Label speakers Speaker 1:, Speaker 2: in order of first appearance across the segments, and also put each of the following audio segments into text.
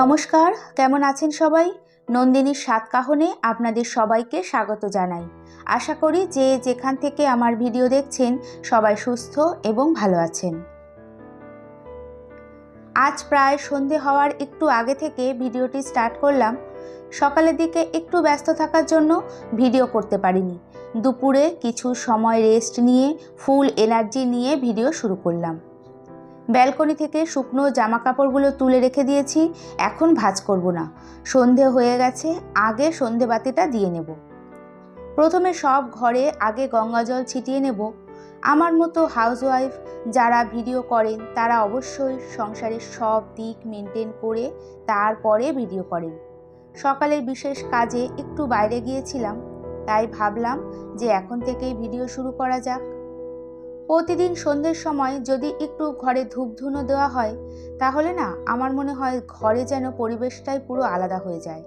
Speaker 1: নমস্কার, কেমন আছেন সবাই? নন্দিনীর সাতকাহনে আপনাদের সবাইকে স্বাগত জানাই। আশা করি যে যেখান থেকে আমার ভিডিও দেখছেন সবাই সুস্থ এবং ভালো আছেন। আজ প্রায় সন্ধে হওয়ার একটু আগে থেকে ভিডিওটি স্টার্ট করলাম। সকালের দিকে একটু ব্যস্ত থাকার জন্য ভিডিও করতে পারিনি। দুপুরে কিছু সময় রেস্ট নিয়ে, ফুল এনার্জি নিয়ে ভিডিও শুরু করলাম। ব্যালকনি থেকে শুকনো জামা কাপড়গুলো তুলে রেখে দিয়েছি, এখন ভাজ করব না। সন্ধে হয়ে গেছে, আগে সন্ধে বাতিটা দিয়ে নেব। প্রথমে সব ঘরে আগে গঙ্গা জল ছিটিয়ে নেব। আমার মতো হাউসওয়াইফ যারা ভিডিও করেন, তারা অবশ্যই সংসারের সব দিক মেনটেন করে তারপরে ভিডিও করেন। সকালের বিশেষ কাজে একটু বাইরে গিয়েছিলাম, তাই ভাবলাম যে এখন থেকেই ভিডিও শুরু করা যাক। প্রতিদিন সন্ধ্যের সময় যদি একটু ঘরে ধূপধুনো দেওয়া হয়, তাহলে না আমার মনে হয় ঘরে যেন পরিবেশটাই পুরো আলাদা হয়ে যায়।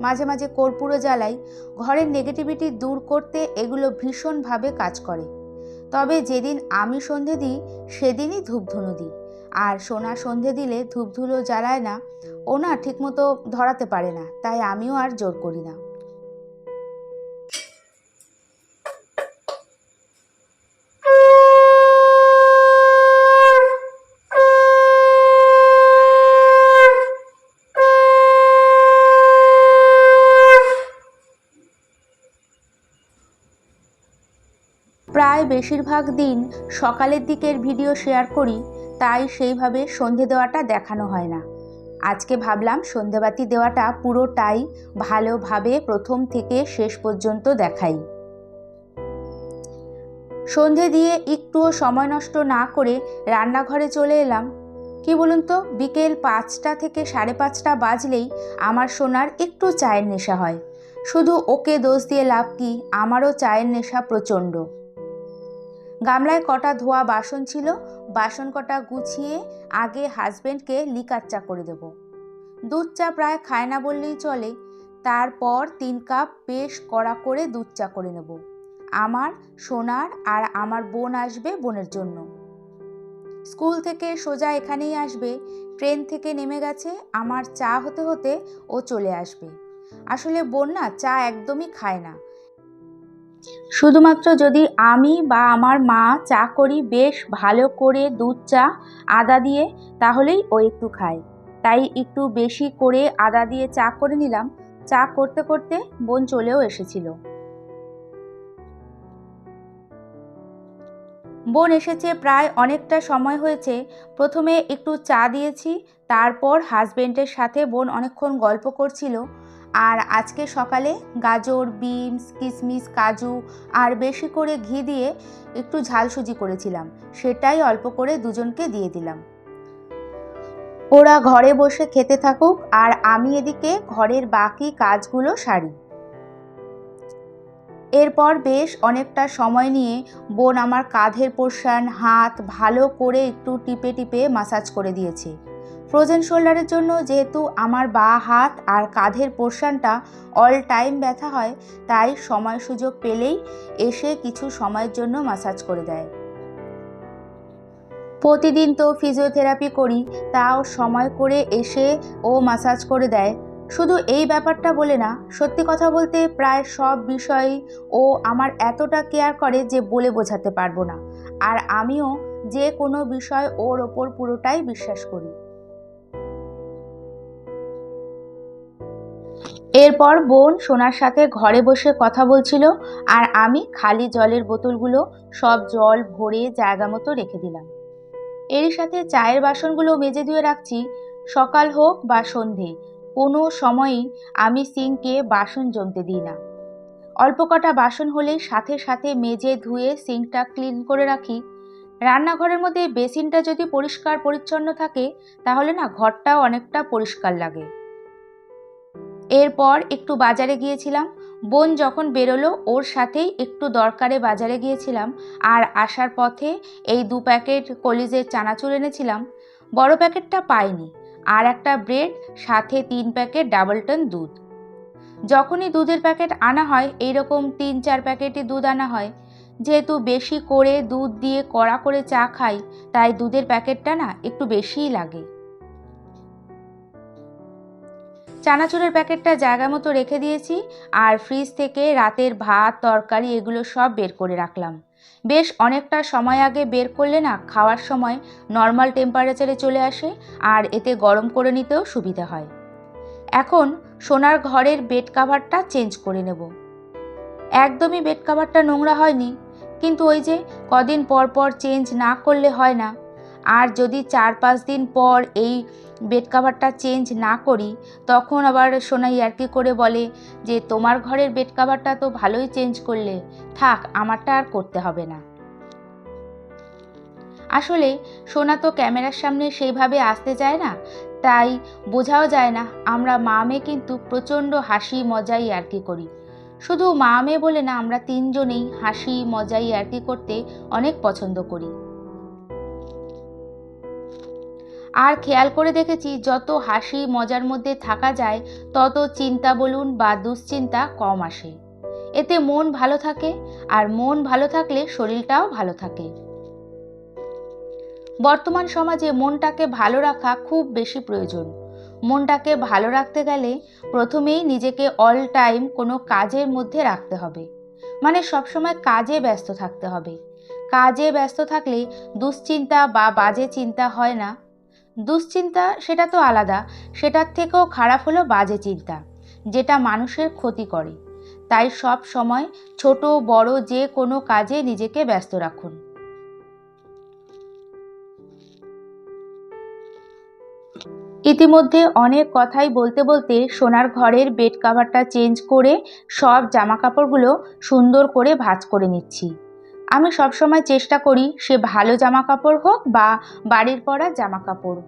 Speaker 1: মাঝে মাঝে কর্পূরও জ্বালাই ঘরের নেগেটিভিটি দূর করতে এগুলো ভীষণভাবে কাজ করে। তবে যেদিন আমি সন্ধে দিই, সেদিনই ধূপধুনো দিই। আর সোনা সন্ধে দিলে ধূপধুলো জ্বালায় না, ও না ঠিকমতো ধরাতে পারে না, তাই আমিও আর জোর করি না। বেশিরভাগ দিন সকালের দিকের ভিডিও শেয়ার করি, তাই সেইভাবে সন্ধে দেওয়াটা দেখানো হয় না। আজকে ভাবলাম সন্ধেবাতি দেওয়াটা পুরোটাই ভালোভাবে প্রথম থেকে শেষ পর্যন্ত দেখাই। সন্ধে দিয়ে একটুও সময় নষ্ট না করে রান্নাঘরে চলে এলাম। কি বলুন তো, বিকেল পাঁচটা থেকে সাড়ে পাঁচটা বাজলেই আমার সোনার একটু চায়ের নেশা হয়। শুধু ওকে দোষ দিয়ে লাভ কি? আমারও চায়ের নেশা প্রচণ্ড। গামলায় কটা ধোয়া বাসন ছিল, বাসন কটা গুছিয়ে আগে হাজবেন্ডকে লিকার চা করে দেব। দুধ চা প্রায় খায় না বললেই চলে, তারপর তিন কাপ বেশ কড়া করে দুধ চা করে নেব। আমার, সোনার আর আমার বোন আসবে বোনের জন্য। স্কুল থেকে সোজা এখানেই আসবে, ট্রেন থেকে নেমে গেছে, আমার চা হতে হতে ও চলে আসবে। আসলে বোন না চা একদমই খায় না। শুধুমাত্র যদি আমি বা আমার মা চা করি, বেশ ভালো করে দুধ চা, আদা দিয়ে, তাহলেই ও একটু খায়। তাই একটু বেশি করে আদা দিয়ে চা করে নিলাম। চা করতে করতে বোন চলেও এসেছিল। বোন এসেছে প্রায় অনেকটা সময় হয়েছে। প্রথমে একটু চা দিয়েছি, তারপর হাজবেন্ডের সাথে বোন অনেকক্ষণ গল্প করছিল। আর আজকে সকালে গাজর, বিনস কিশমিশ কাজু আর বেশি করে ঘি দিয়ে একটু ঝালসুজি করেছিলাম। সেটাই অল্প করে দুজনকে দিয়ে দিলাম। ওরা ঘরে বসে খেতে থাকুক আর আমি এদিকে ঘরের বাকি কাজগুলো সারি। এরপর বেশ অনেকটা সময় নিয়ে বোন আমার কাঁধের পোর্শান, হাত ভালো করে একটু টিপে টিপে মাসাজ করে দিয়েছে। ফ্রোজেন শোল্ডারের জন্য যেহেতু আমার বা হাত আর কাঁধের পোর্শনটা অল টাইম ব্যথা হয়, তাই সময় সুযোগ পেলেই এসে কিছু সময়ের জন্য মাসাজ করে দেয়। প্রতিদিন তো ফিজিওথেরাপি করি, তাও সময় করে এসে ও মাসাজ করে দেয়। শুধু এই ব্যাপারটা বলে না, সত্যি কথা বলতে প্রায় সব বিষয়েই ও আমার এতটা কেয়ার করে যে বলে বোঝাতে পারব না। আর আমিও যে কোনো বিষয় ওর ওপর পুরোটাই বিশ্বাস করি। এরপর বোন সোনার সাথে ঘরে বসে কথা বলছিল আর আমি খালি জলের বোতলগুলো সব জল ভরে জায়গা মতো রেখে দিলাম। এরই সাথে চায়ের বাসনগুলো মেজে ধুয়ে রাখছি, সকাল হোক বা সন্ধে, কোনো সময়ই আমি সিঙ্কে বাসন জমতে দিই না। অল্প কটা বাসন হলেই সাথে সাথে মেজে ধুয়ে সিঙ্কটা ক্লিন করে রাখি। রান্নাঘরের মধ্যে বেসিনটা যদি পরিষ্কার পরিচ্ছন্ন থাকে, তাহলে না ঘরটাও অনেকটা পরিষ্কার লাগে। এরপর একটু বাজারে গিয়েছিলাম। বোন যখন বেরোলো, ওর সাথেই একটু দরকারে বাজারে গিয়েছিলাম আর আসার পথে এই দু প্যাকেট কলিজের চানাচুর এনেছিলাম। বড় প্যাকেটটা পাইনি আর একটা ব্রেড, সাথে তিন প্যাকেট ডাবলটন দুধ। যখনই দুধের প্যাকেট আনা হয়, এইরকম তিন চার প্যাকেটই দুধ আনা হয়। যেহেতু বেশি করে দুধ দিয়ে কড়া করে চা খাই, তাই দুধের প্যাকেটটা না একটু বেশিই লাগে। চানাচুরের প্যাকেটটা জায়গা মতো রেখে দিয়েছি আর ফ্রিজ থেকে রাতের ভাত, তরকারি এগুলো সব বের করে রাখলাম। বেশ অনেকটা সময় আগে বের করলে না খাওয়ার সময় নর্মাল টেম্পারেচারে চলে আসে আর এতে গরম করে নিতেও সুবিধা হয়। এখন সোনার ঘরের বেড কাভারটা চেঞ্জ করে নেব। একদমই বেড কাভারটা নোংরা হয়নি, কিন্তু ওই যে কদিন পর পর চেঞ্জ না করলে হয় না। আর যদি চার পাঁচ দিন পর এই বেড কাভারটা চেঞ্জ না করি, তখন আবার সোনাই আর কি করে বলে যে, তোমার ঘরের বেড কাভারটা তো ভালোই চেঞ্জ করলে, থাক, আমারটা আর করতে হবে না। আসলে সোনা তো ক্যামেরার সামনে সেইভাবে আসতে চায় না, তাই বোঝাও যায় না, আমরা মা মেয়ে কিন্তু প্রচণ্ড হাসি মজাই আর কি করি। শুধু মা মেয়ে বলে না, আমরা তিনজনেই হাসি মজাই আর কি করতে অনেক পছন্দ করি। আর খেয়াল করে দেখেছি, যত হাসি মজার মধ্যে থাকা যায়, তত চিন্তা বলুন বা দুশ্চিন্তা কম আসে। এতে মন ভালো থাকে, আর মন ভালো থাকলে শরীরটাও ভালো থাকে। বর্তমান সমাজে মনটাকে ভালো রাখা খুব বেশি প্রয়োজন। মনটাকে ভালো রাখতে গেলে প্রথমেই নিজেকে অল টাইম কোনো কাজের মধ্যে রাখতে হবে। মানে সবসময় কাজে ব্যস্ত থাকতে হবে। কাজে ব্যস্ত থাকলে দুশ্চিন্তা বা বাজে চিন্তা হয় না। দুশ্চিন্তা সেটা তো আলাদা, সেটার থেকেও খারাপ হলো বাজে চিন্তা, যেটা মানুষের ক্ষতি করে। তাই সব সময় ছোট, বড় যে কোনো কাজে নিজেকে ব্যস্ত রাখুন। ইতিমধ্যে অনেক কথাই বলতে বলতে সোনার ঘরের বেড কাভারটা চেঞ্জ করে সব জামা কাপড়গুলো সুন্দর করে ভাঁজ করে নিচ্ছি। আমি সবসময় চেষ্টা করি সে ভালো জামা কাপড় হোক বা বাড়ির পরা জামা কাপড়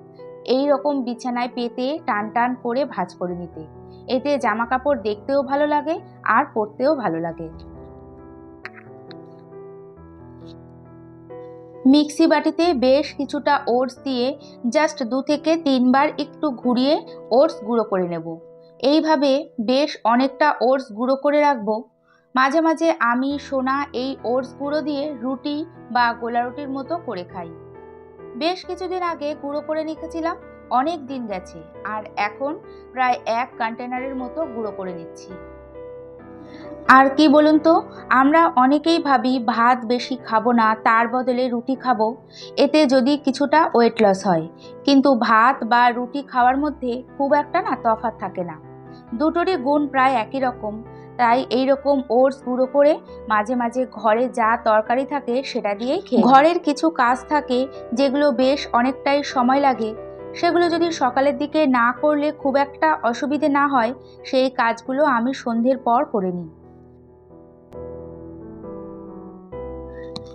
Speaker 1: এই রকম বিছানায় পেতে টান টান করে ভাঁজ করে নিতে। এতে জামা কাপড় দেখতেও ভালো লাগে আর পরতেও ভালো লাগে। মিক্সি বাটিতে বেশ কিছুটা ওটস দিয়ে জাস্ট দু থেকে তিনবার একটু ঘুরিয়ে ওটস গুঁড়ো করে নেব। এইভাবে বেশ অনেকটা ওটস গুঁড়ো করে রাখব। মাঝে মাঝে আমি, সোনা এই ওটস গুঁড়ো দিয়ে রুটি বা গোলা রুটির মতো করে খাই। বেশ কিছুদিন আগে গুঁড়ো করে রেখেছিলাম, অনেক দিন গেছে, আর এখন প্রায় এক কন্টেনারের মতো গুঁড়ো করে নিচ্ছি। আর কি বলুন তো, আমরা অনেকেই ভাবি ভাত বেশি খাব না, তার বদলে রুটি খাব, এতে যদি কিছুটা ওয়েট লস হয়। কিন্তু ভাত বা রুটি খাওয়ার মধ্যে খুব একটা না তফাৎ থাকে না। দুটোরই গুণ প্রায় একই রকম তাই এই রকম ওটস গুঁড়ো করে মাঝে মাঝে ঘরে যা তরকারি থাকে সেটা দিয়েই খেয়ে ঘরের কিছু কাজ থাকে যেগুলো বেশ অনেকটাই সময় লাগে। সেগুলো যদি সকালের দিকে না করলে খুব একটা অসুবিধে না হয়, সেই কাজগুলো আমি সন্ধ্যের পর করে নিই।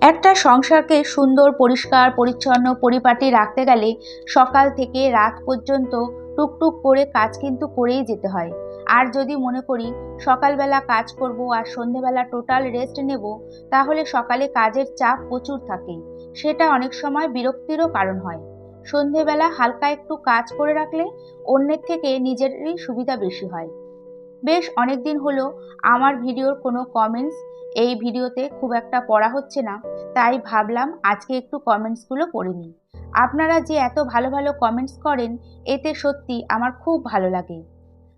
Speaker 1: একটা সংসারকে সুন্দর, পরিষ্কার, পরিচ্ছন্ন, পরিপাটি রাখতে গেলে সকাল থেকে রাত পর্যন্ত টুকটুক করে কাজ কিন্তু করেই যেতে হয়। আর যদি মনে করি সকালবেলা কাজ করব আর সন্ধেবেলা টোটাল রেস্ট নেব, তাহলে সকালে কাজের চাপ প্রচুর থাকে। সেটা অনেক সময় বিরক্তিরও কারণ হয়। সন্ধেবেলা হালকা একটু কাজ করে রাখলে অন্যের থেকে নিজেরই সুবিধা বেশি হয়। বেশ অনেক দিন হলো আমার ভিডিওর কোনো কমেন্টস এই ভিডিওতে খুব একটা পড়া হচ্ছে না, তাই ভাবলাম আজকে একটু কমেন্টসগুলো পড়ে নিই। আপনারা যে এত ভালো ভালো কমেন্টস করেন, এতে সত্যি আমার খুব ভালো লাগে।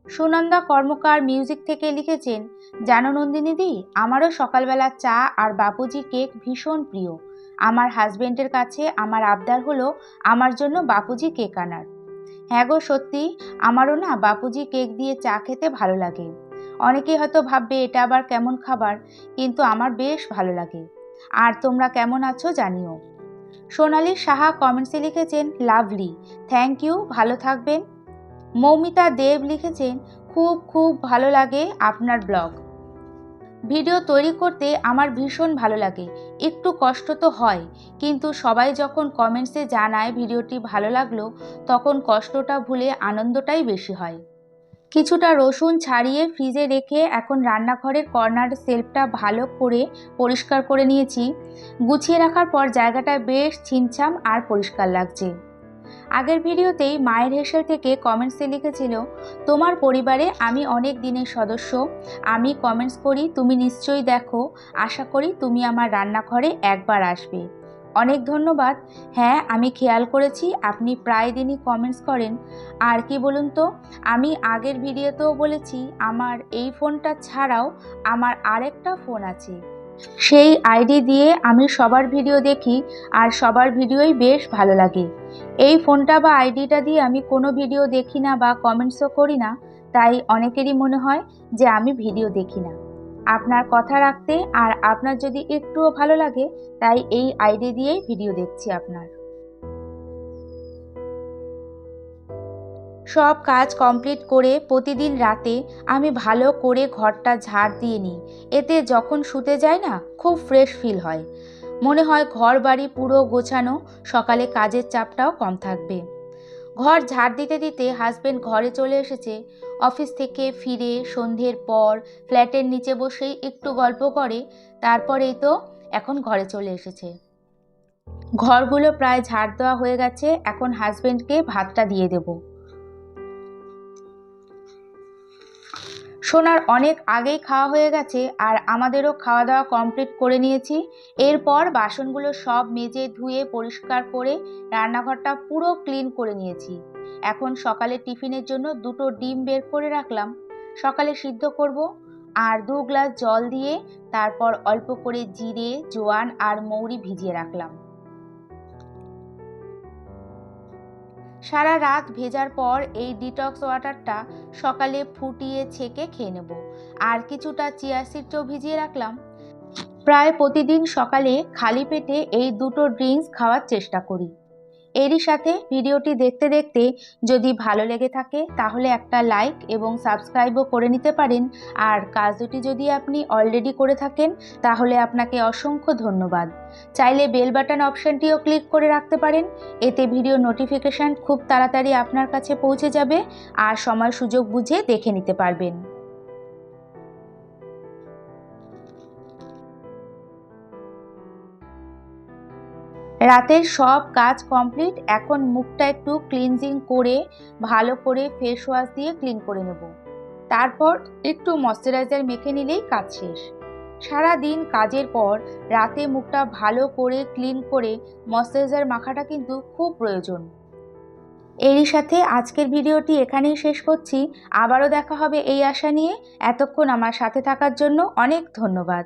Speaker 1: সুনন্দা কর্মকার মিউজিক থেকে লিখেছেন, জানো নন্দিনী দি আমারও সকালবেলা চা আর বাপুজি কেক ভীষণ প্রিয়। আমার হাজবেন্ডের কাছে আমার আবদার হলো আমার জন্য বাপুজি কেক আনার। হ্যাঁ গো, সত্যি, আমারও না বাপুজি কেক দিয়ে চা খেতে ভালো লাগে। অনেকেই হয়তো ভাববে এটা আবার কেমন খাবার, কিন্তু আমার বেশ ভালো লাগে। আর তোমরা কেমন আছো জানিও। সোনালি সাহা কমেন্টসে লিখেছেন, লাভলি থ্যাংক ইউ ভালো থাকবেন। মৌমিতা দেব লিখেছেন, খুব খুব ভালো লাগে আপনার ব্লগ। ভিডিও তৈরি করতে আমার ভীষণ ভালো লাগে। একটু কষ্ট তো হয়, কিন্তু সবাই যখন কমেন্টসে জানায় ভিডিওটি ভালো লাগল, তখন কষ্টটা ভুলে আনন্দটাই বেশি হয়। কিছুটা রসুন ছাড়িয়ে ফ্রিজে রেখে এখন রান্নাঘরের কর্নার সেলফটা ভালো করে পরিষ্কার করে নিয়েছি। গুছিয়ে রাখার পর জায়গাটা বেশ ছিমছাম আর পরিষ্কার লাগছে। আগের ভিডিওতেই মায়ের হেসেল থেকে কমেন্টসে লিখেছিল, তোমার পরিবারে আমি অনেক দিনের সদস্য, আমি কমেন্টস করি, তুমি নিশ্চয়ই দেখো, আশা করি তুমি আমার রান্নাঘরে একবার আসবে। অনেক ধন্যবাদ। হ্যাঁ আমি খেয়াল করেছি, আপনি প্রায় দিনই কমেন্টস করেন। আর কি বলুন তো, আমি আগের ভিডিওতেও বলেছি, আমার এই ফোনটা ছাড়াও আমার আরেকটা ফোন আছে। সেই আইডি দিয়ে আমি সবার ভিডিও দেখি আর সবার ভিডিওই বেশ ভালো লাগে। এই ফোনটা বা আইডিটা দিয়ে আমি কোনো ভিডিও দেখি না বা কমেন্টসও করি না, তাই অনেকেরই মনে হয় যে আমি ভিডিও দেখি না। আপনার কথা রাখতে আর আপনার যদি একটুও ভালো লাগে, তাই এই আইডি দিয়েই ভিডিও দেখছি আপনার। সব কাজ কমপ্লিট করে প্রতিদিন রাতে আমি ভালো করে ঘরটা ঝাড় দিয়ে নিই। এতে যখন শুতে যাই না, খুব ফ্রেশ ফিল হয়। মনে হয় ঘর বাড়ি পুরো গোছানো, সকালে কাজের চাপটাও কম থাকবে। ঘর ঝাড় দিতে দিতে হাজব্যান্ড ঘরে চলে এসেছে। অফিস থেকে ফিরে সন্ধ্যের পর ফ্ল্যাটের নিচে বসেই একটু গল্প করে, তারপরেই তো এখন ঘরে চলে এসেছে। ঘরগুলো প্রায় ঝাড় দেওয়া হয়ে গেছে, এখন হাজব্যান্ডকে ভাতটা দিয়ে দেব। সোনার অনেক আগেই খাওয়া হয়ে গেছে আর আমাদেরও খাওয়া দাওয়া কমপ্লিট করে নিয়েছি। এরপর বাসনগুলো সব মেজে ধুয়ে, পরিষ্কার করে রান্নাঘরটা পুরো ক্লিন করে নিয়েছি। এখন সকালে টিফিনের জন্য দুটো ডিম বের করে রাখলাম। সকালে সিদ্ধ করব আর দু গ্লাস জল দিয়ে তারপর অল্প করে জিরে, জোয়ান আর মৌরি ভিজিয়ে রাখলাম। সারা রাত ভেজার পর এই ডিটক্স ওয়াটারটা সকালে ফুটিয়ে ছেঁকে খেয়ে নেব। আর কিছুটা চিয়া সিডটাও ভিজিয়ে রাখলাম। প্রায় প্রতিদিন সকালে খালি পেটে এই দুটো ড্রিঙ্কস খাওয়ার চেষ্টা করি। এরই সাথে ভিডিওটি দেখতে দেখতে যদি ভালো লেগে থাকে, তাহলে একটা লাইক এবং সাবস্ক্রাইবও করে নিতে পারেন। আর কাজ দুটি যদি আপনি অলরেডি করে থাকেন, তাহলে আপনাকে অসংখ্য ধন্যবাদ। চাইলে বেল বাটন অপশানটিও ক্লিক করে রাখতে পারেন। এতে ভিডিও নোটিফিকেশান খুব তাড়াতাড়ি আপনার কাছে পৌঁছে যাবে আর সময় সুযোগ বুঝে দেখে নিতে পারবেন। রাতের সব কাজ কমপ্লিট এখন মুখটা একটু ক্লিনজিং করে, ভালো করে ফেস ওয়াশ দিয়ে ক্লিন করে নেব। তারপর একটু ময়শ্চারাইজার মেখে নিলেই কাজ শেষ। সারা দিন কাজের পর রাতে মুখটা ভালো করে ক্লিন করে ময়শ্চারাইজার মাখাটা কিন্তু খুব প্রয়োজন। এরই সাথে আজকের ভিডিওটি এখানেই শেষ করছি। আবারও দেখা হবে এই আশা নিয়ে। এতক্ষণ আমার সাথে থাকার জন্য অনেক ধন্যবাদ।